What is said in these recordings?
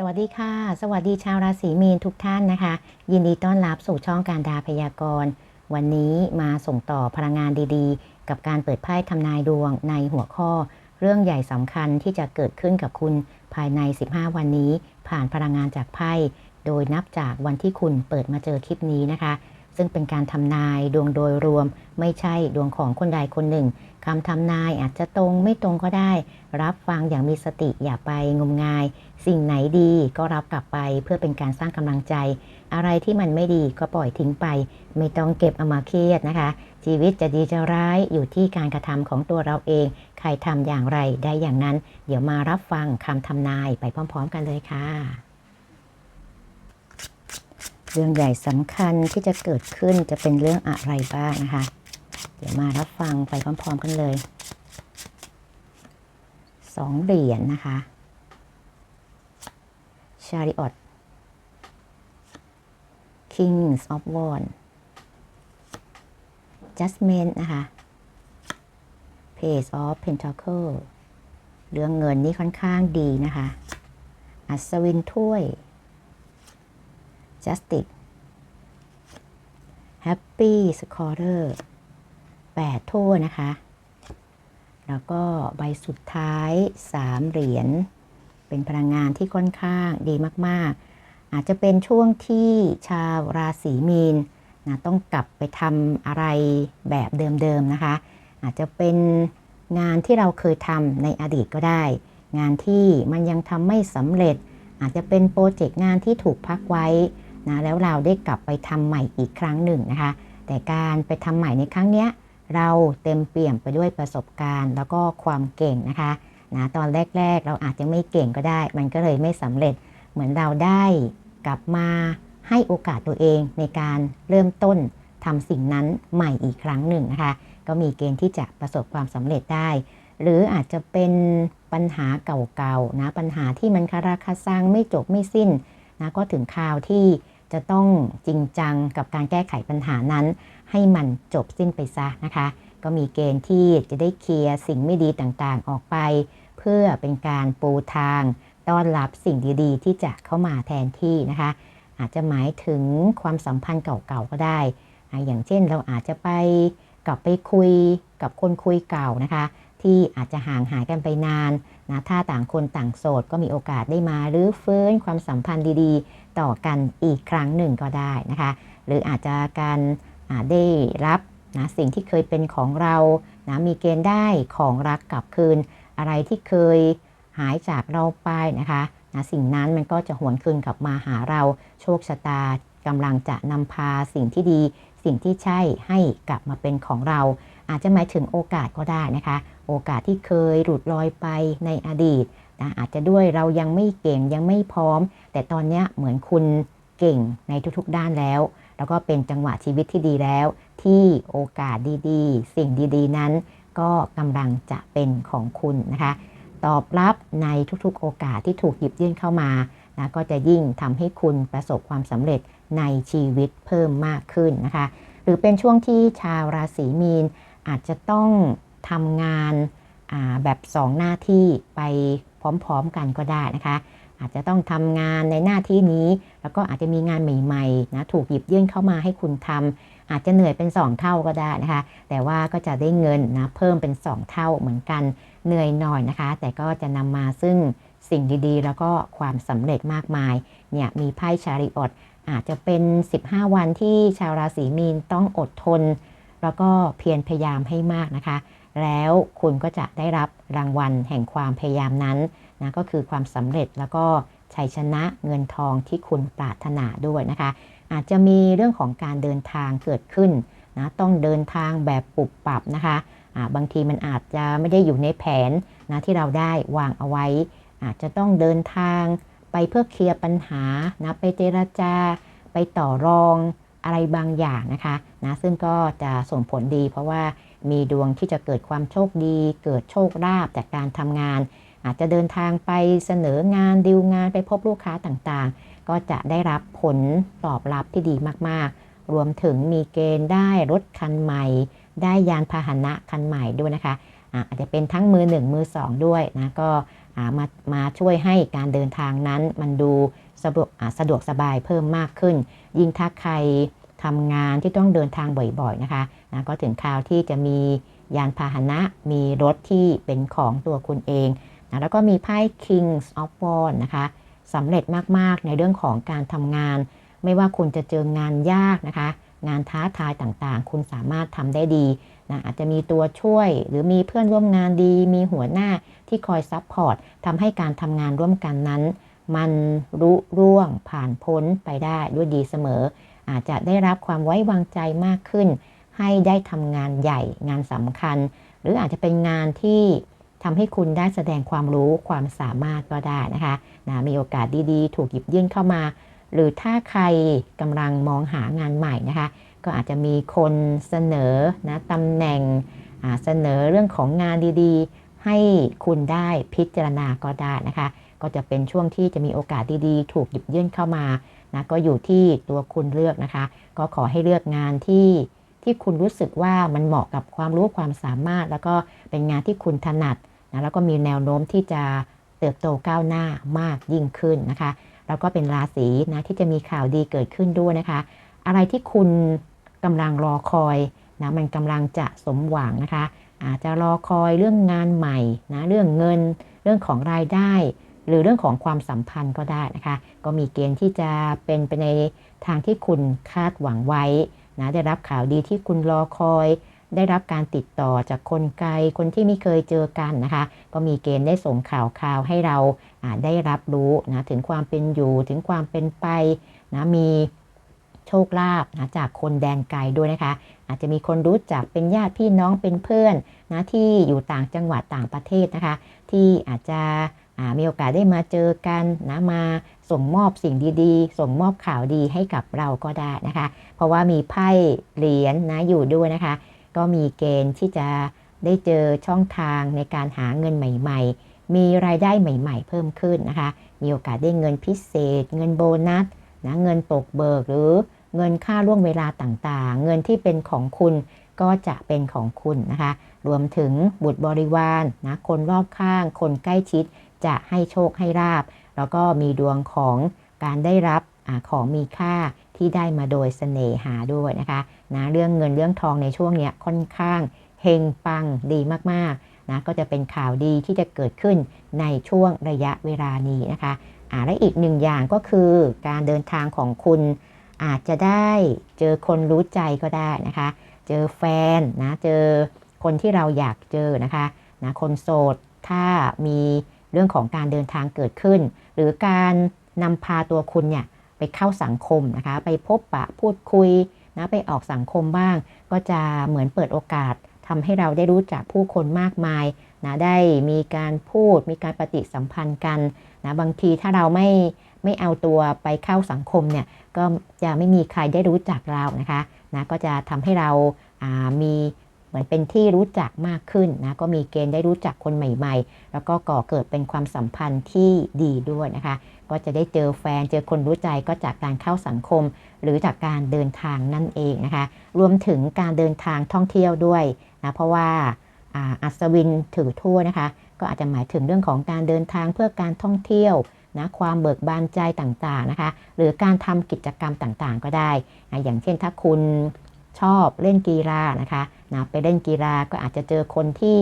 สวัสดีค่ะ สวัสดีชาวราศีมีนทุกท่านนะคะ ยินดีต้อนรับสู่ช่องการดาพยากรณ์ วันนี้มาส่งต่อพลังงานดีๆ กับการเปิดไพ่ทำนายดวงในหัวข้อ เรื่องใหญ่สำคัญที่จะเกิดขึ้นกับคุณภายใน 15 วันนี้ ผ่านพลังงานจากไพ่โดยนับจากวันที่คุณเปิดมาเจอคลิปนี้นะคะ ซึ่งเป็นการทำนายดวงโดยรวม ไม่ใช่ดวงของคนใดคนหนึ่งคำทำนายอาจจะตรงไม่ตรงก็ได้ รับฟังอย่างมีสติอย่าไปงมงาย สิ่งไหนดีก็รับกลับไปเพื่อเป็นการสร้างกำลังใจ อะไรที่มันไม่ดีก็ปล่อยทิ้งไป ไม่ต้องเก็บเอามาเครียดนะคะ ชีวิตจะดีจะร้ายอยู่ที่การกระทำของตัวเราเอง ใครทำอย่างไรได้อย่างนั้น เดี๋ยวมารับฟังคำทำนายไปพร้อม ๆ กันเลยค่ะ เรื่องใหญ่สำคัญที่จะเกิดขึ้นจะเป็นเรื่องอะไรบ้างนะคะ เดี๋ยวมารับฟังไปพร้อมๆกันเลยสองเหรียญนะคะ Chariot Kings of Wands Judgment นะคะ Page of Pentacle เรื่องเงินนี่ค่อนข้างดีนะคะ อัศวินถ้วย Justice Happy Scholar 8ถ้วนะคะ แล้วก็ใบสุดท้าย 3 เหรียญ เป็นพลังงานที่ค่อนข้างดีมาก ๆ อาจจะเป็นช่วงที่ชาวราศีมีนนะต้องกลับไปทำอะไรแบบเดิม ๆ นะคะ อาจจะเป็นงานที่เราเคยทำในอดีตก็ได้ งานที่มันยังทำไม่สำเร็จ อาจจะเป็นโปรเจกต์งานที่ถูกพักไว้ นะแล้วเราได้กลับไปทำใหม่อีกครั้งหนึ่งนะคะ แต่การไปทำใหม่ในครั้งเนี้ยเราเต็มเปี่ยมไปด้วยประสบการณ์ แล้วก็ความเก่งนะคะนะตอนแรก ๆ เราอาจจะไม่เก่งก็ได้ มันก็เลยไม่สำเร็จเหมือนเราได้กลับมาให้โอกาสตัวเองในการเริ่มต้นทำสิ่งนั้นใหม่อีกครั้งหนึ่งนะคะ ก็มีเกณฑ์ที่จะประสบความสำเร็จได้ หรืออาจจะเป็นปัญหาเก่าๆนะปัญหาที่มันคาราคาซังไม่จบไม่สิ้นนะก็ถึงคราวที่ จะต้องจริงจังกับการแก้ไขปัญหานั้น ให้มันจบสิ้นไปซะนะคะ ก็มีเกณฑ์ที่จะได้เคลียร์สิ่งไม่ดีต่างๆออกไป เพื่อเป็นการปูทางต้อนรับสิ่งดีๆ ที่จะเข้ามาแทนที่นะคะ อาจจะหมายถึงความสัมพันธ์เก่าๆก็ได้อะอย่างเช่นเราอาจจะไปกลับไปคุยกับคนคุยเก่านะคะ ที่อาจจะห่างหายกันไปนานนะถ้าต่างคนต่างโสดก็มีโอกาสได้มาหรือฟื้นความสัมพันธ์ดีๆ ต่อกันอีกครั้งหนึ่งก็ได้นะคะ หรืออาจจะการได้รับนะสิ่งที่เคยเป็นของเรานะมีเกณฑ์ได้ของรักกลับคืน อะไรที่เคยหายจากเราไปนะคะนะสิ่งนั้นมันก็จะหวนคืนกลับมาหาเราโชคชะตากำลังจะนำพาสิ่งที่ดี สิ่งที่ใช่ให้กลับมาเป็นของเรา อาจจะหมายถึงโอกาสก็ได้นะคะ โอกาสที่เคยหลุดลอยไปในอดีตนะอาจจะด้วยเรายังไม่เก่งยังไม่พร้อม แต่ตอนนี้เหมือนคุณเก่งในทุกๆด้านแล้ว แล้วก็เป็นจังหวะชีวิตที่ดีแล้ว ที่โอกาสดีๆ สิ่งดีๆ นั้น ก็กำลังจะเป็นของคุณนะคะ ตอบรับในทุกๆ โอกาสที่ถูกหยิบยื่นเข้ามานะก็จะยิ่งทำให้คุณประสบความสำเร็จในชีวิตเพิ่มมากขึ้นนะคะ หรือเป็นช่วงที่ชาวราศีมีน อาจจะต้องทำงานาแบบสองหน้าที่ไปพร้อมๆกันก็ได้นะคะ อาจจะต้องทำงานในหน้าที่นี้ แล้วก็อาจจะมีงานใหม่ๆนะถูกหยิบยื่นเข้ามาให้คุณทำอาจจะเหนื่อยเป็น 2 เท่าก็ได้นะคะ แต่ว่าก็จะได้เงินนะเพิ่มเป็น 2 เท่าเหมือนกันเหนื่อยหน่อยนะคะ แต่ก็จะนำมาซึ่งสิ่งดีๆ แล้วก็ความสำเร็จมากมายเนี่ยมีไพ่ชาริออตอาจจะเป็น 15 วันที่ชาวราศีมีนต้องอดทน แล้วก็เพียรพยายามให้มากนะคะ แล้วคุณก็จะได้รับรางวัลแห่งความพยายามนั้นนะก็คือความสำเร็จแล้วก็ชัยชนะเงินทองที่คุณปรารถนาด้วยนะคะ อาจจะมีเรื่องของการเดินทางเกิดขึ้นนะต้องเดินทางแบบปรับปรับนะคะะบางทีมันอาจจะไม่ได้อยู่ในแผนนะที่เราได้วางเอาไว้ อาจจะต้องเดินทางไปเพื่อเคลียร์ปัญหานะไปเจราจา ไปต่อรอง อะไรบางอย่างนะคะนะซึ่งก็จะส่งผลดี เพราะว่ามีดวงที่จะเกิดความโชคดี เกิดโชคลาภจากการทำงาน อาจจะเดินทางไปเสนองานดิวงานไปพบลูกค้าต่างๆ ก็จะได้รับผลตอบรับที่ดีมากๆ รวมถึงมีเกณฑ์ได้รถคันใหม่ ได้ยานพาหนะคันใหม่ด้วยนะคะอาจจะเป็นทั้งมือหนึ่งมือสองด้วยนะก็มามาช่วยให้การเดินทางนั้นมันดู สะดวกสะดวกสบายเพิ่มมากขึ้น ยิ่งถ้าใครทำงานที่ต้องเดินทางบ่อยๆนะคะนะก็ถึงคราวที่จะมียานพาหนะมีรถที่เป็นของตัวคุณเองนะแล้วก็มีไพ่ Kings of w a n d นะคะสำเร็จมากๆในเรื่องของการทำงาน ไม่ว่าคุณจะเจองานยากนะคะ งานท้าทายต่างๆ คุณสามารถทำได้ดีนะอาจจะมีตัวช่วยหรือมีเพื่อนร่วมงานดี มีหัวหน้าที่คอยซัพพอร์ตทำให้การทำงานร่วมกันนั้น มันรุร่วงผ่านพ้นไปได้ด้วยดีเสมอ อาจจะได้รับความไว้วางใจมากขึ้น ให้ได้ทำงานใหญ่งานสำคัญ หรืออาจจะเป็นงานที่ทำให้คุณได้แสดงความรู้ความสามารถก็ได้นะคะนะมีโอกาสดีๆ ถูกหยิบยื่นเข้ามา หรือถ้าใครกำลังมองหางานใหม่นะคะ ก็อาจจะมีคนเสนอนะตำแหน่งเสนอเรื่องของงานดีๆ ให้คุณได้พิจารณาก็ได้นะคะ ก็จะเป็นช่วงที่จะมีโอกาสดีๆ ถูกหยิบยื่นเข้ามานะก็อยู่ที่ตัวคุณเลือกนะคะ ก็ขอให้เลือกงานที่ที่คุณรู้สึกว่ามันเหมาะกับความรู้ความสามารถ แล้วก็เป็นงานที่คุณถนัดนะแล้วก็มีแนวโน้มที่จะเติบโตก้าวหน้ามากยิ่งขึ้นนะคะ แล้วก็เป็นราศีนะที่จะมีข่าวดีเกิดขึ้นด้วยนะคะ อะไรที่คุณกำลังรอคอยนะมันกำลังจะสมหวังนะคะ อาจจะรอคอยเรื่องงานใหม่นะเรื่องเงิน เรื่องของรายได้ หรือเรื่องของความสัมพันธ์ก็ได้นะคะ ก็มีเกณฑ์ที่จะเป็นไปในทางที่คุณคาดหวังไว้นะได้รับข่าวดีที่คุณรอคอย ได้รับการติดต่อจากคนไกลคนที่ไม่เคยเจอกันนะคะ ก็มีเกณฑ์ได้ส่งข่าวข่าวให้เราได้รับรู้นะถึงความเป็นอยู่ถึงความเป็นไปนะมีโชคลาภนะจากคนแดนไกลด้วยนะคะ อาจจะมีคนรู้จักเป็นญาติพี่น้องเป็นเพื่อนนะที่อยู่ต่างจังหวัดต่างประเทศนะคะ ที่อาจจะ มีโอกาสได้มาเจอกันนะมาส่งมอบสิ่งดีๆ ส่งมอบข่าวดีให้กับเราก็ได้นะคะ เพราะว่ามีไพ่เหรียญนะอยู่ด้วยนะคะ ก็มีเกณฑ์ที่จะได้เจอช่องทางในการหาเงินใหม่ ๆ มีรายได้ใหม่ ๆ เพิ่มขึ้นนะคะ มีโอกาสได้เงินพิเศษ เงินโบนัสนะเงินตกเบิกหรือเงินค่าล่วงเวลาต่างๆ เงินที่เป็นของคุณก็จะเป็นของคุณนะคะ รวมถึงบุตรบริวารนะคนรอบข้าง คนใกล้ชิด จะให้โชคให้ลาบ แล้วก็มีดวงของการได้รับอของมีค่าที่ได้มาโดยเสน่หาด้วยนะคะนะเรื่องเงินเรื่องทองในช่วงเนี้ยค่อนข้างเฮงปังดีมากๆนะก็จะเป็นข่าวดีที่จะเกิดขึ้นในช่วงระยะเวลานี้นะคะอ่าและอีกหนึ่งอย่างก็คือการเดินทางของคุณอาจจะได้เจอคนรู้ใจก็ได้นะคะ เจอแฟนนะเจอคนที่เราอยากเจอนะคะนะคนโสดถ้ามี เรื่องของการเดินทางเกิดขึ้น หรือการนำพาตัวคุณเนี่ยไปเข้าสังคมนะคะ ไปพบปะพูดคุยนะไปออกสังคมบ้าง ก็จะเหมือนเปิดโอกาสทำให้เราได้รู้จักผู้คนมากมายนะได้มีการพูดมีการปฏิสัมพันธ์กันนะบางทีถ้าเราไม่ไม่เอาตัวไปเข้าสังคมเนี่ยก็จะไม่มีใครได้รู้จักเรานะคะนะก็จะทำให้เราอ่ามี เหมือนเป็นที่รู้จักมากขึ้นนะก็มีเกณฑ์ได้รู้จักคนใหม่ ๆ แล้วก็ก่อเกิดเป็นความสัมพันธ์ที่ดีด้วยนะคะ ก็จะได้เจอแฟนเจอคนรู้ใจก็จากการเข้าสังคม หรือจากการเดินทางนั่นเองนะคะ รวมถึงการเดินทางท่องเที่ยวด้วยนะเพราะว่าอาัศวินถือทั่วนะคะ ก็อาจจะหมายถึงเรื่องของการเดินทางเพื่อการท่องเที่ยวนะความเบิกบานใจต่างๆนะคะ หรือการทำกิจกรรมต่างๆ ก็ได้นะอย่างเช่นถ้าคุณชอบเล่นกีฬานะคะ นะไปเล่นกีฬาก็อาจจะเจอคนที่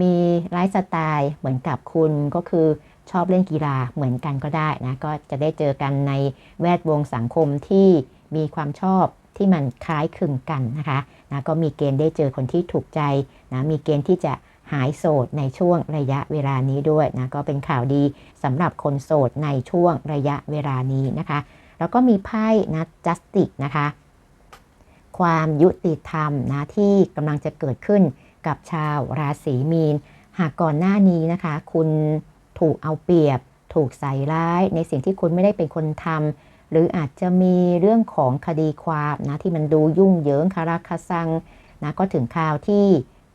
มีไลฟ์สไตล์เหมือนกับคุณก็คือชอบเล่นกีฬาเหมือนกันก็ได้นะก็จะได้เจอกันในแวดวงสังคมที่มีความชอบที่มันคล้ายคลึงกันนะคะนะก็มีเกณฑ์ได้เจอคนที่ถูกใจนะมีเกณฑ์ที่จะหายโสดในช่วงระยะเวลานี้ด้วยนะก็เป็นข่าวดีสำหรับคนโสดในช่วงระยะเวลานี้นะคะ แล้วก็มีไพ่นะจัสติกนะคะ ความยุติธรรมนะที่กำลังจะเกิดขึ้นกับชาวราศีมีน หากก่อนหน้านี้นะคะ คุณถูกเอาเปรียบ ถูกใส่ร้ายในสิ่งที่คุณไม่ได้เป็นคนทำหรืออาจจะมีเรื่องของคดีความนะที่มันดูยุ่งเหยิงคาราคาซังนะก็ถึงคราวที่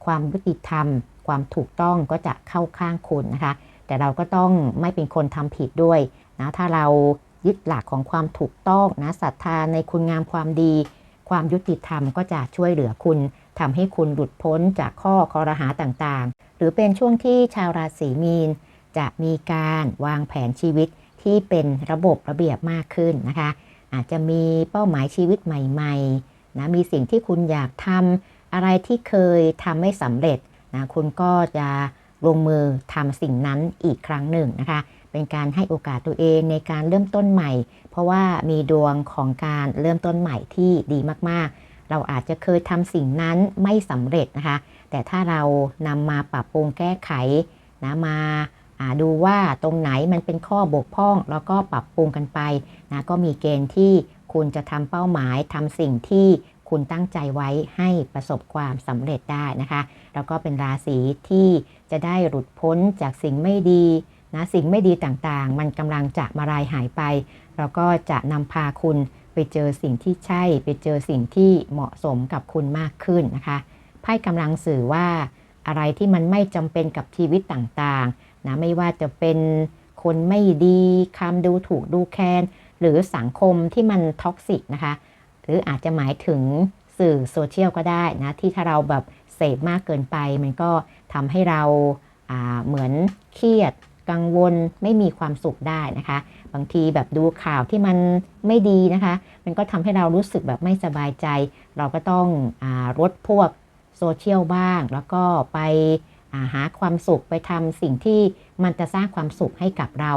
ความยุติธรรม ความถูกต้องก็จะเข้าข้างคุณนะคะ แต่เราก็ต้องไม่เป็นคนทำผิดด้วยนะถ้าเรายึดหลักของความถูกต้องนะศรัทธาในคุณงามความดี ความยุติธรรมก็จะช่วยเหลือคุณทำให้คุณหลุดพ้นจากข้อคอรหาต่างๆ หรือเป็นช่วงที่ชาวราศีมีน จะมีการวางแผนชีวิตที่เป็นระบบระเบียบมากขึ้นนะคะ อาจจะมีเป้าหมายชีวิตใหม่ๆนะมีสิ่งที่คุณอยากทำอะไรที่เคยทำไม่สำเร็จนะคุณก็จะลงมือทำสิ่งนั้นอีกครั้งหนึ่งนะคะ เป็นการให้โอกาสตัวเองในการเริ่มต้นใหม่ เพราะว่ามีดวงของการเริ่มต้นใหม่ที่ดีมากๆ เราอาจจะเคยทำสิ่งนั้นไม่สำเร็จนะคะ แต่ถ้าเรานำมาปรับปรุงแก้ไขนะมาดูว่าตรงไหนมันเป็นข้อบกพร่อง แล้วก็ปรับปรุงกันไปนะก็มีเกณฑ์ที่คุณจะทำเป้าหมายทำสิ่งที่คุณตั้งใจไว้ให้ประสบความสำเร็จได้นะคะ แล้วก็เป็นราศีที่จะได้หลุดพ้นจากสิ่งไม่ดี นะสิ่งไม่ดีต่างๆ มันกำลังจะมาลายหายไปแล้วก็จะนำพาคุณไปเจอสิ่งที่ใช่ ไปเจอสิ่งที่เหมาะสมกับคุณมากขึ้นนะคะไพ่กำลังสื่อว่าอะไรที่มันไม่จำเป็นกับชีวิตต่างๆนะไม่ว่าจะเป็นคนไม่ดีคำดูถูกดูแคลนหรือสังคมที่มันท็อกซิกนะคะ หรืออาจจะหมายถึงสื่อโซเชียลก็ได้นะ ที่ถ้าเราแบบเสพมากเกินไป มันก็ทำให้เราเหมือนเครียด กังวลไม่มีความสุขได้นะคะ บางทีแบบดูข่าวที่มันไม่ดีนะคะ มันก็ทำให้เรารู้สึกแบบไม่สบายใจ เราก็ต้องอลดพวกโซเชียลบ้าง แล้วก็ไปหาความสุขไปทำสิ่งที่มันจะสร้างความสุขให้กับเรา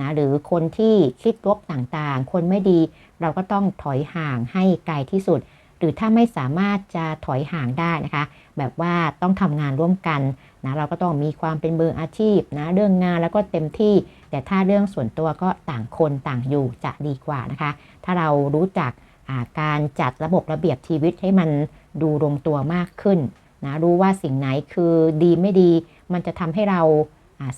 นะหรือคนที่คิดลบต่างๆ คนไม่ดี เราก็ต้องถอยห่างให้ไกลที่สุด หรือถ้าไม่สามารถจะถอยห่างได้นะคะ แบบว่าต้องทำงานร่วมกัน นะเราก็ต้องมีความเป็นมืออาชีพนะเรื่องงานแล้วก็เต็มที่ แต่ถ้าเรื่องส่วนตัวก็ต่างคนต่างอยู่จะดีกว่านะคะ ถ้าเรารู้จักการจัดระบบระเบียบชีวิตให้มันดูลงตัวมากขึ้นนะรู้ว่าสิ่งไหนคือดีไม่ดี มันจะทำให้เรา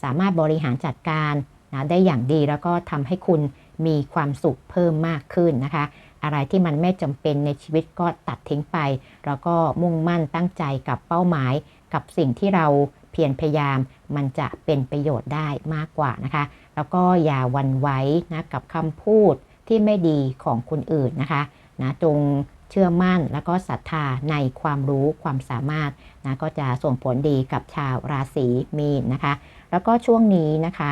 สามารถบริหารจัดการนะได้อย่างดีแล้วก็ทำให้คุณมีความสุขเพิ่มมากขึ้นนะคะ อะไรที่มันไม่จำเป็นในชีวิตก็ตัดทิ้งไป แล้วก็มุ่งมั่นตั้งใจกับเป้าหมาย กับสิ่งที่เราเพียรพยายามมันจะเป็นประโยชน์ได้มากกว่านะคะ แล้วก็อย่าวันไว้นะกับคำพูดที่ไม่ดีของคนอื่นนะคะนะจงเชื่อมั่นแล้วก็ศรัทธาในความรู้ความสามารถนะก็จะส่งผลดีกับชาวราศีมีนนะคะ แล้วก็ช่วงนี้นะคะ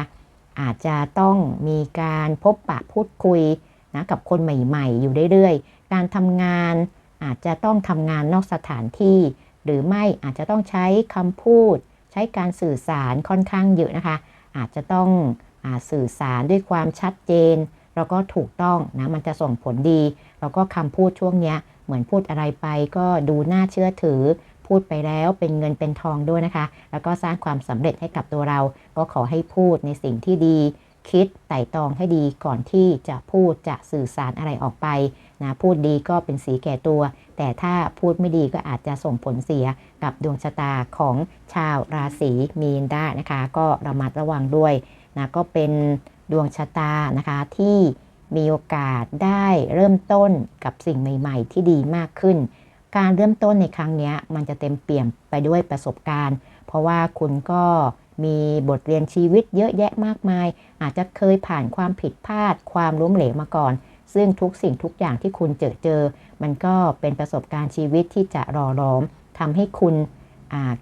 อาจจะต้องมีการพบปะพูดคุยนะกับคนใหม่ๆ อยู่เรื่อยๆ การทำงานอาจจะต้องทำงานนอกสถานที่ หรือไม่อาจจะต้องใช้คำพูด ใช้การสื่อสารค่อนข้างเยอะนะคะ อาจจะต้องอสื่อสารด้วยความชัดเจน แล้วก็ถูกต้องนะมันจะส่งผลดี แล้วก็คำพูดช่วงนี้เหมือนพูดอะไรไปก็ดูน่าเชื่อถือ พูดไปแล้วเป็นเงินเป็นทองด้วยนะคะ แล้วก็สร้างความสำเร็จให้กับตัวเรา ก็ขอให้พูดในสิ่งที่ดี คิดไต่ตองให้ดีก่อนที่จะพูดจะสื่อสารอะไรออกไป นะพูดดีก็เป็นสีแก่ตัว แต่ถ้าพูดไม่ดีก็อาจจะส่งผลเสียกับดวงชะตาของชาวราศีมีนได้นะคะ ก็ระมัดระวังด้วยนะก็เป็นดวงชะตานะคะที่มีโอกาสได้เริ่มต้นกับสิ่งใหม่ ๆ ที่ดีมากขึ้น การเริ่มต้นในครั้งนี้มันจะเต็มเปี่ยมไปด้วยประสบการณ์ เพราะว่าคุณก็มีบทเรียนชีวิตเยอะแยะมากมาย อาจจะเคยผ่านความผิดพลาดความล้มเหลวมาก่อน ซึ่งทุกสิ่งทุกอย่างที่คุณเจอเจอ มันก็เป็นประสบการณ์ชีวิตที่จะรอล้อมทำให้คุณ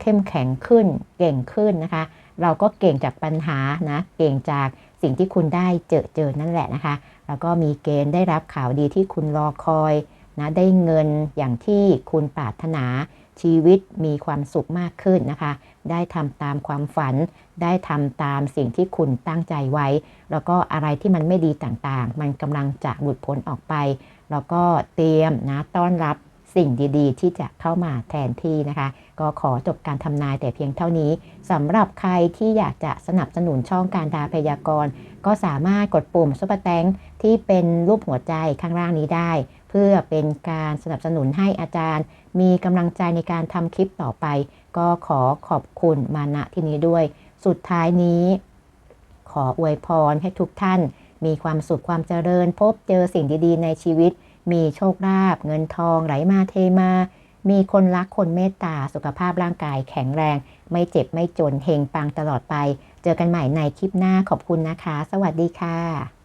เข้มแข็งขึ้น เก่งขึ้นนะคะ เราก็เก่งจากปัญหานะ เก่งจากสิ่งที่คุณได้เจอเจอนั่นแหละนะคะ แล้วก็มีเกณฑ์ได้รับข่าวดีที่คุณรอคอย นะได้เงินอย่างที่คุณปรารถนาชีวิตมีความสุขมากขึ้นนะคะ ได้ทำตามความฝัน ได้ทำตามสิ่งที่คุณตั้งใจไว้ แล้วก็อะไรที่มันไม่ดีต่างๆ มันกำลังจะหลุดพ้นออกไป แล้วก็เตรียมนะต้อนรับสิ่งดีๆ ที่จะเข้ามาแทนที่นะคะ ก็ขอจบการทำนายแต่เพียงเท่านี้สำหรับใครที่อยากจะสนับสนุนช่องการดาพยากรณ์ ก็สามารถกดปุ่มซุปเปอร์แตงที่เป็นรูปหัวใจข้างล่างนี้ได้ เพื่อเป็นการสนับสนุนให้อาจารย์ มีกำลังใจในการทำคลิปต่อไป ก็ขอขอบคุณมาณที่นี้ด้วย สุดท้ายนี้ ขออวยพรให้ทุกท่าน มีความสุขความเจริญ พบเจอสิ่งดีๆ ในชีวิต มีโชคลาภเงินทองไหลมาเทมา มีคนรักคนเมตตาสุขภาพร่างกายแข็งแรง ไม่เจ็บไม่จนเฮงปังตลอดไป เจอกันใหม่ในคลิปหน้าขอบคุณนะคะ สวัสดีค่ะ